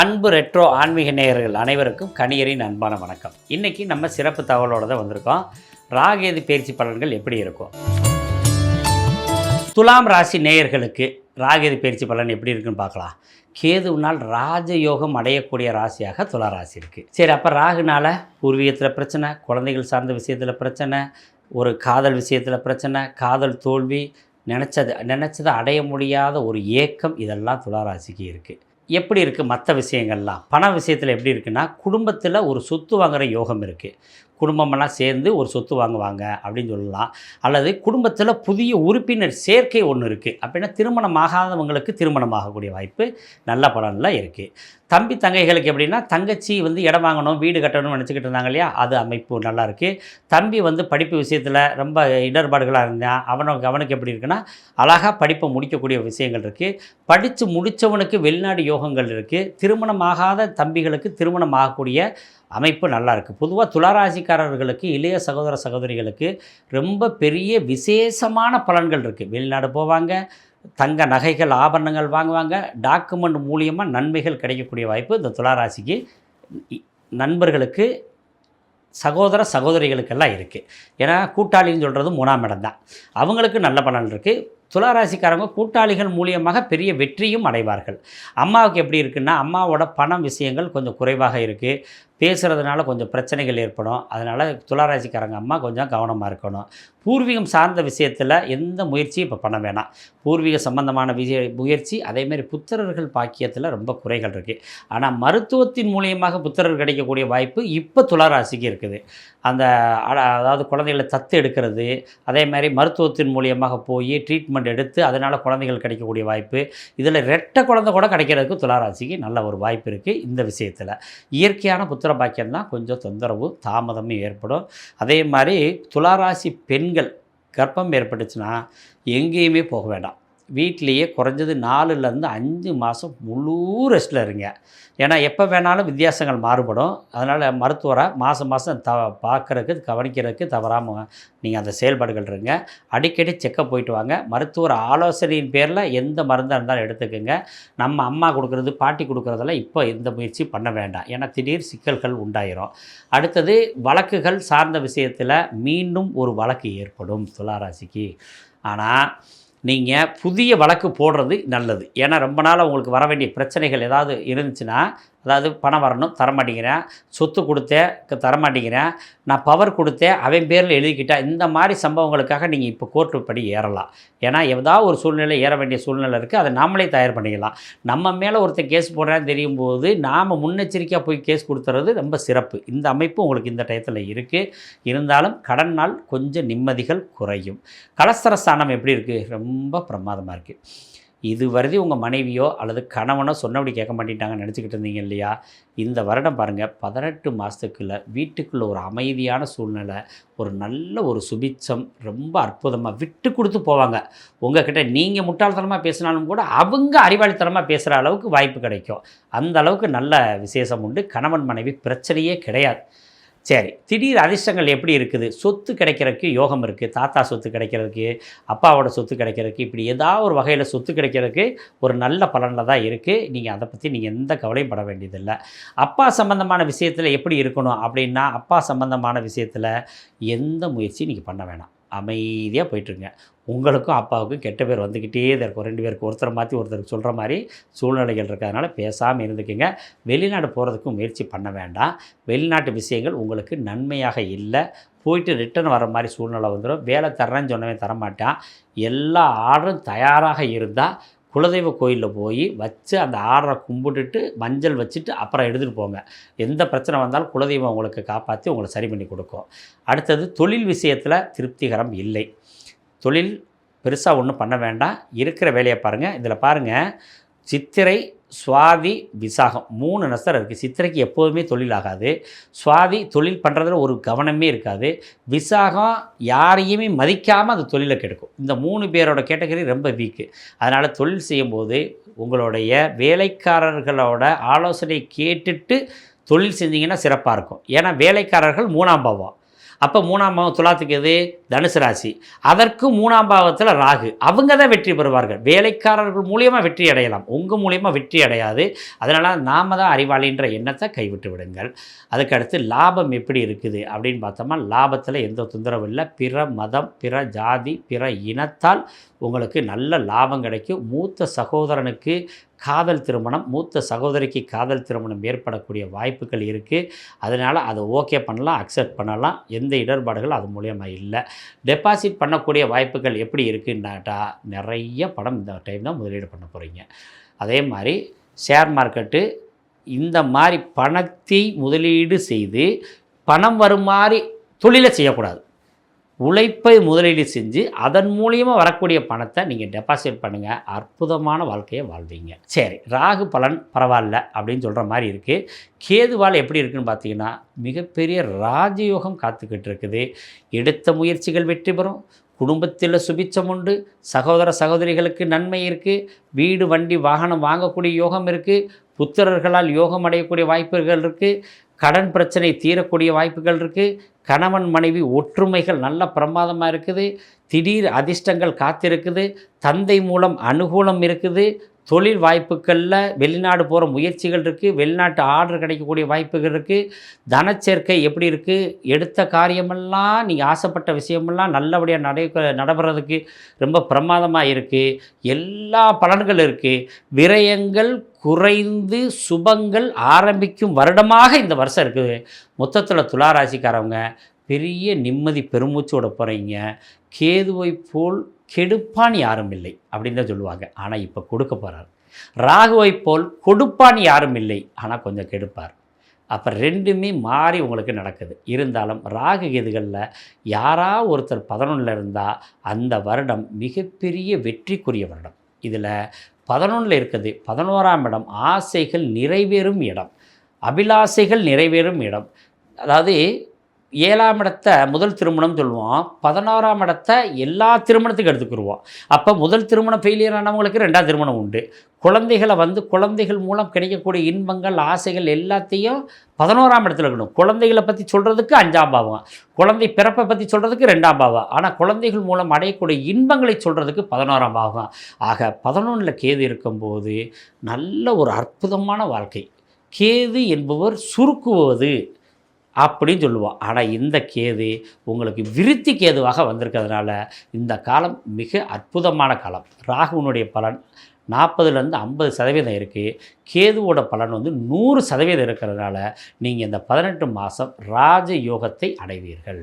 அன்பு ரெட்ரோ ஆன்மீக நேயர்கள் அனைவருக்கும் கணியரின் அன்பான வணக்கம். இன்னைக்கு நம்ம சிறப்பு தகவலோட தான் வந்திருக்கோம். ராகேது பயிற்சி பலன்கள் எப்படி இருக்கும்? துலாம் ராசி நேயர்களுக்கு ராகேது பயிற்சி பலன் எப்படி இருக்குன்னு பார்க்கலாம். கேதுவினால் ராஜயோகம் அடையக்கூடிய ராசியாக துலா ராசி இருக்குது சரி அப்போ ராகுனால் பூர்வீகத்தில் பிரச்சனை குழந்தைகள் சார்ந்த விஷயத்தில் பிரச்சனை ஒரு காதல் விஷயத்தில் பிரச்சனை காதல் தோல்வி நினச்சது நினச்சதை அடைய முடியாத ஒரு ஏக்கம் இதெல்லாம் துலா ராசிக்கு இருக்குது எப்படி இருக்குது மற்ற விஷயங்கள்லாம்? பண விஷயத்தில் எப்படி இருக்குன்னா குடும்பத்தில் ஒரு சொத்து வாங்குகிற யோகம் இருக்குது குடும்பமெல்லாம் சேர்ந்து ஒரு சொத்து வாங்குவாங்க அப்படின்னு சொல்லலாம். அல்லது குடும்பத்தில் புதிய உறுப்பினர் சேர்க்கை ஒன்று இருக்குது அப்படின்னா திருமணம் ஆகாதவங்களுக்கு திருமணம் ஆகக்கூடிய வாய்ப்பு நல்ல பலனில் இருக்குது தம்பி தங்கைகளுக்கு எப்படின்னா தங்கச்சி வந்து இடம் வாங்கணும் வீடு கட்டணும்னு நினச்சிக்கிட்டு இருந்தாங்க இல்லையா? அது அமைப்பு நல்லா இருக்குது தம்பி வந்து படிப்பு விஷயத்தில் ரொம்ப இடர்பாடுகளாக இருந்தான் அவனுக்கு அவனுக்கு எப்படி இருக்குன்னா அழகாக படிப்பை முடிக்கக்கூடிய விஷயங்கள் இருக்குது படித்து முடித்தவனுக்கு வெளிநாடு யோகங்கள் இருக்குது திருமணம் ஆகாத தம்பிகளுக்கு திருமணம் ஆகக்கூடிய அமைப்பு நல்லா இருக்குது பொதுவாக துளாராசிக்காரர்களுக்கு இளைய சகோதர சகோதரிகளுக்கு ரொம்ப பெரிய விசேஷமான பலன்கள் இருக்குது வெளிநாடு போவாங்க தங்க நகைகள் ஆபரணங்கள் வாங்குவாங்க. டாக்குமெண்ட் மூலியமாக நன்மைகள் கிடைக்கக்கூடிய வாய்ப்பு இந்த துளாராசிக்கு நண்பர்களுக்கு சகோதர சகோதரிகளுக்கெல்லாம் இருக்குது ஏன்னா கூட்டாளின்னு சொல்கிறது மூணாம் இடம் தான். அவங்களுக்கு நல்ல பலன் இருக்குது துளாராசிக்காரங்க கூட்டாளிகள் மூலியமாக பெரிய வெற்றியும் அடைவார்கள். அம்மாவுக்கு எப்படி இருக்குன்னா அம்மாவோட பணம் விஷயங்கள் கொஞ்சம் குறைவாக இருக்குது பேசுகிறதுனால கொஞ்சம் பிரச்சனைகள் ஏற்படும். அதனால் துளாராசிக்காரங்க அம்மா கொஞ்சம் கவனமாக இருக்கணும். பூர்வீகம் சார்ந்த விஷயத்தில் எந்த முயற்சியும் இப்போ பண்ண வேணாம். பூர்வீக சம்பந்தமான விஷய முயற்சி அதேமாரி புத்திரர்கள் பாக்கியத்தில் ரொம்ப குறைகள் இருக்குது ஆனால் மருத்துவத்தின் மூலியமாக புத்திரர் கிடைக்கக்கூடிய வாய்ப்பு இப்போ துளாராசிக்கு இருக்குது. அந்த அதாவது குழந்தைகளை தத்து எடுக்கிறது அதே மாதிரி மருத்துவத்தின் மூலியமாக போய் ட்ரீட்மெண்ட் எடுத்து அதனால் குழந்தைகள் கிடைக்கக்கூடிய வாய்ப்பு. இதில் ரெட்டை குழந்தை கூட கிடைக்கிறதுக்கு துளாராசிக்கு நல்ல ஒரு வாய்ப்பு இருக்குது இந்த விஷயத்தில். இயற்கையான புத்திர பாக்கியம் தான் கொஞ்சம் தொந்தரவு தாமதமும் ஏற்படும். அதே மாதிரி துளாராசி பெண்கள் கர்ப்பம் ஏற்பட்டுச்சுன்னா எங்கேயுமே போக வேண்டாம். வீட்டிலேயே குறைஞ்சது நாலுலேருந்து அஞ்சு மாதம் முழு ரெஸ்ட்டில் இருங்க. ஏன்னா எப்போ வேணாலும் வித்தியாசங்கள் மாறுபடும். அதனால் மருத்துவரை மாதம் மாதம் த பார்க்குறதுக்கு கவனிக்கிறதுக்கு தவறாமல் நீங்கள் அந்த செயல்பாடுகள் இருங்க. அடிக்கடி செக்கப் போயிட்டு வாங்க. மருத்துவர் ஆலோசனையின் பேரில் எந்த மருந்தாக இருந்தாலும் எடுத்துக்கோங்க. நம்ம அம்மா கொடுக்குறது பாட்டி கொடுக்குறதெல்லாம் இப்போ எந்த முயற்சி பண்ண வேண்டாம். ஏன்னா திடீர் சிக்கல்கள் உண்டாயிரும். அடுத்தது வழக்குகள் சார்ந்த விஷயத்தில் மீண்டும் ஒரு வழக்கு ஏற்படும் துளாராசிக்கு. ஆனால் நீங்கள் புதிய வழக்கு போடுறது நல்லது. ஏன்னா ரொம்ப நாள் உங்களுக்கு வர வேண்டிய பிரச்சனைகள் ஏதாவது இருந்துச்சுன்னா அதாவது பணம் வரணும் தரமாட்டேங்கிறேன். சொத்து கொடுத்தேன் தரமாட்டேங்கிறேன். நான் பவர் கொடுத்தேன் அவன் பேரில் எழுதிக்கிட்டேன் இந்த மாதிரி சம்பவங்களுக்காக நீங்கள் இப்போ கோர்ட்டு படி ஏறலாம். ஏன்னா ஏதாவது ஒரு சூழ்நிலை ஏற வேண்டிய சூழ்நிலை இருக்குது அதை நாமளே தயார் பண்ணிக்கலாம். நம்ம மேலே ஒருத்தன் கேஸ் போடுறான்னு தெரியும் போது நாம் முன்னெச்சரிக்கையாக போய் கேஸ் கொடுத்துறது ரொம்ப சிறப்பு. இந்த அமைப்பு உங்களுக்கு இந்த டயத்தில் இருக்குது இருந்தாலும் கடன் நாள் கொஞ்சம் நிம்மதிகள் குறையும். கலஸ்தர ஸ்தானம் எப்படி இருக்குது ரொம்ப பிரமாதமாக இருக்குது இது வருதி உங்கள் மனைவியோ அல்லது கணவனோ சொன்னபடி கேட்க மாட்டேன்ட்டாங்கன்னு நினச்சிக்கிட்டு இருந்தீங்க இல்லையா? இந்த வருடம் பாருங்கள் பதினெட்டு மாதத்துக்குள்ளே வீட்டுக்குள்ளே ஒரு அமைதியான சூழ்நிலை ஒரு நல்ல ஒரு சுபிச்சம் ரொம்ப அற்புதமாக விட்டு கொடுத்து போவாங்க. உங்ககிட்ட நீங்கள் முட்டாள்தனமாக பேசினாலும் கூட அவங்க அறிவாளித்தனமாக பேசுகிற அளவுக்கு வாய்ப்பு கிடைக்கும். அந்த அளவுக்கு நல்ல விசேஷம் உண்டு. கணவன் மனைவி பிரச்சனையே கிடையாது. சரி திடீர் அதிர்ஷ்டங்கள் எப்படி இருக்குது? சொத்து கிடைக்கிறதுக்கு யோகம் இருக்குது தாத்தா சொத்து கிடைக்கிறதுக்கு அப்பாவோட சொத்து கிடைக்கிறதுக்கு இப்படி ஏதாவது ஒரு வகையில் சொத்து கிடைக்கிறதுக்கு ஒரு நல்ல பலனில் தான் இருக்குது நீங்கள் அதை பற்றி நீங்கள் எந்த கவலையும் பட வேண்டியதில்லை. அப்பா சம்மந்தமான விஷயத்தில் எப்படி இருக்கணும் அப்படின்னா அப்பா சம்மந்தமான விஷயத்தில் எந்த முயற்சியும் நீங்கள் பண்ண வேணாம். அமைதியாக போயிட்டுருங்க. உங்களுக்கும் அப்பாவுக்கும் கெட்ட பேர் வந்துக்கிட்டே தான் இருக்கும். ரெண்டு பேருக்கு ஒருத்தரை மாற்றி ஒருத்தருக்கு சொல்கிற மாதிரி சூழ்நிலைகள் இருக்கிறதுனால பேசாமல் இருந்துக்குங்க. வெளிநாடு போகிறதுக்கும் முயற்சி பண்ண வேண்டாம். வெளிநாட்டு விஷயங்கள் உங்களுக்கு நன்மையாக இல்லை. போயிட்டு ரிட்டர்ன் வர மாதிரி சூழ்நிலை வந்துடும் வேலை தர்றேன்னு சொன்னவன் தரமாட்டான். எல்லா ஆர்டரும் தயாராக இருந்தால் குலதெய்வ கோயிலில் போய் வச்சு அந்த ஆர்டரை கும்பிட்டுட்டு மஞ்சள் வச்சுட்டு அப்புறம் எடுத்துகிட்டு போங்க. எந்த பிரச்சனை வந்தாலும் குலதெய்வம் உங்களுக்கு காப்பாற்றி உங்களை சரி பண்ணி கொடுக்கும். அடுத்தது தொழில் விஷயத்தில் திருப்திகரம் இல்லை. தொழில் பெருசாக ஒன்றும் பண்ண வேண்டாம். இருக்கிற வேலையை பாருங்கள் இதில் பாருங்கள் சித்திரை சுவாதி விசாகம். மூணு நஸ்தரம் இருக்குது சித்திரைக்கு எப்போதுமே தொழில் ஆகாது சுவாதி தொழில் பண்ணுறதுல ஒரு கவனமே இருக்காது. விசாகம் யாரையுமே மதிக்காமல் அது தொழிலை கெடுக்கும். இந்த மூணு பேரோட கேட்டகரி ரொம்ப வீக்கு அதனால் தொழில் செய்யும்போது உங்களுடைய வேலைக்காரர்களோட ஆலோசனை கேட்டுட்டு தொழில் செஞ்சிங்கன்னா சிறப்பாக இருக்கும். ஏன்னா வேலைக்காரர்கள் மூணாம் பாவம். அப்போ மூணாம் பாவம் துலாத்துக்கு எது? தனுசு ராசி. அதற்கு மூணாம் பாவத்தில் ராகு. அவங்க தான் வெற்றி பெறுவார்கள். வேலைக்காரர்கள் மூலியமாக வெற்றி அடையலாம். உங்கள் மூலியமாக வெற்றி அடையாது. அதனால் நாம தான் அறிவாளின்ற எண்ணத்தை கைவிட்டு விடுங்கள். அதுக்கடுத்து லாபம் எப்படி இருக்குது? அப்படின்னு பார்த்தோம்னா லாபத்தில் எந்த தொந்தரவும் இல்லை. பிற மதம் பிற ஜாதி பிற இனத்தால் உங்களுக்கு நல்ல லாபம் கிடைக்கும். மூத்த சகோதரனுக்கு காதல் திருமணம் மூத்த சகோதரிக்கு காதல் திருமணம் ஏற்படக்கூடிய வாய்ப்புகள் இருக்குது அதனால் அதை ஓகே பண்ணலாம் அக்செப்ட் பண்ணலாம். எந்த இடர்பாடுகள் அது மூலயமா இல்லை. டெபாசிட் பண்ணக்கூடிய வாய்ப்புகள் எப்படி இருக்குன்னாட்டா நிறைய பணம் இந்த டைம் தான் முதலீடு பண்ண போகிறீங்க அதே மாதிரி ஷேர் மார்க்கெட்டு இந்த மாதிரி பணத்தை முதலீடு செய்து பணம் வரும் மாதிரி தொழிலை செய்யக்கூடாது. உழைப்பை முதலீடு செஞ்சு அதன் மூலியமாக வரக்கூடிய பணத்தை நீங்கள் டெபாசிட் பண்ணுங்கள் அற்புதமான வாழ்க்கையை வாழ்வீங்க. சரி ராகு பலன் பரவாயில்ல அப்படின்னு சொல்கிற மாதிரி இருக்குது கேதுவால் எப்படி இருக்குன்னு பார்த்தீங்கன்னா மிகப்பெரிய ராஜயோகம் காத்துக்கிட்டு இருக்குது. எடுத்த முயற்சிகள் வெற்றி பெறும். குடும்பத்தில் சுபிச்சம் உண்டு. சகோதர சகோதரிகளுக்கு நன்மை இருக்குது வீடு வண்டி வாகனம் வாங்கக்கூடிய யோகம் இருக்குது புத்திரர்களால் யோகம் அடையக்கூடிய வாய்ப்புகள் இருக்குது கடன் பிரச்சனை தீரக்கூடிய வாய்ப்புகள் இருக்குது கணவன் மனைவி ஒற்றுமைகள் நல்ல பிரமாதமாக இருக்குது. திடீர் அதிர்ஷ்டங்கள் காத்திருக்குது. தந்தை மூலம் அனுகூலம் இருக்குது. தொழில் வாய்ப்புகளில் வெளிநாடு போகிற முயற்சிகள் இருக்குது வெளிநாட்டு ஆர்டர் கிடைக்கக்கூடிய வாய்ப்புகள் இருக்குது தனச்சேர்க்கை எப்படி இருக்குது எடுத்த காரியமெல்லாம் நீங்கள் ஆசைப்பட்ட விஷயமெல்லாம் நல்லபடியாக நடை நடைபெறதுக்கு ரொம்ப பிரமாதமாக இருக்குது எல்லா பலன்கள் இருக்குது விரயங்கள் குறைந்து சுபங்கள் ஆரம்பிக்கும் வருடமாக இந்த வருஷம் இருக்குது. மொத்தத்தில் துளாராசிக்காரவங்க பெரிய நிம்மதி பெருமூச்சோட போகிறீங்க கேதுவை போல் கெடுப்பான் யாரும் இல்லை அப்படின்னு தான் சொல்லுவாங்க. ஆனால் இப்போ கொடுக்க போகிறார் ராகுவை போல் கொடுப்பான் யாரும் இல்லை. ஆனால் கொஞ்சம் கெடுப்பார். அப்போ ரெண்டுமே மாறி உங்களுக்கு நடக்குது. இருந்தாலும் ராகு கேதுகளில் யாரா ஒருத்தர் பதினொன்றில் இருந்தால் அந்த வருடம் மிகப்பெரிய வெற்றிக்குரிய வருடம். இதில் பதினொன்றில் இருக்குது பதினோராம் இடம் ஆசைகள் நிறைவேறும் இடம் அபிலாசைகள் நிறைவேறும் இடம். அதாவது ஏழாம் இடத்தை முதல் திருமணம் சொல்லுவோம். பதினோராம் இடத்தை எல்லா திருமணத்துக்கும் எடுத்துக்கிடுவோம் அப்போ முதல் திருமணம் ஃபெயிலியர் ஆனவங்களுக்கு ரெண்டாம் திருமணம் உண்டு. குழந்தைகளை வந்து குழந்தைகள் மூலம் கிடைக்கக்கூடிய இன்பங்கள் ஆசைகள் எல்லாத்தையும் பதினோராம் இடத்துல இருக்கணும். குழந்தைகளை பற்றி சொல்கிறதுக்கு அஞ்சாம் பாவம். குழந்தை பிறப்பை பற்றி சொல்கிறதுக்கு ரெண்டாம் பாவம். ஆனால் குழந்தைகள் மூலம் அடையக்கூடிய இன்பங்களை சொல்கிறதுக்கு பதினோராம் பாவம். ஆக பதினொன்றில் கேது இருக்கும்போது நல்ல ஒரு அற்புதமான வாழ்க்கை. கேது என்பவர் சுருக்குவது. அப்படின்னு சொல்லுவோம் ஆனால் இந்த கேது உங்களுக்கு விருத்தி கேதுவாக வந்திருக்கிறதுனால இந்த காலம் மிக அற்புதமான காலம். ராகுவனுடைய பலன் நாற்பதுலேருந்து ஐம்பது சதவீதம் இருக்குது கேதுவோட பலன் வந்து நூறு சதவீதம் இருக்கிறதுனால நீங்கள் இந்த பதினெட்டு மாதம் ராஜ யோகத்தை அடைவீர்கள்.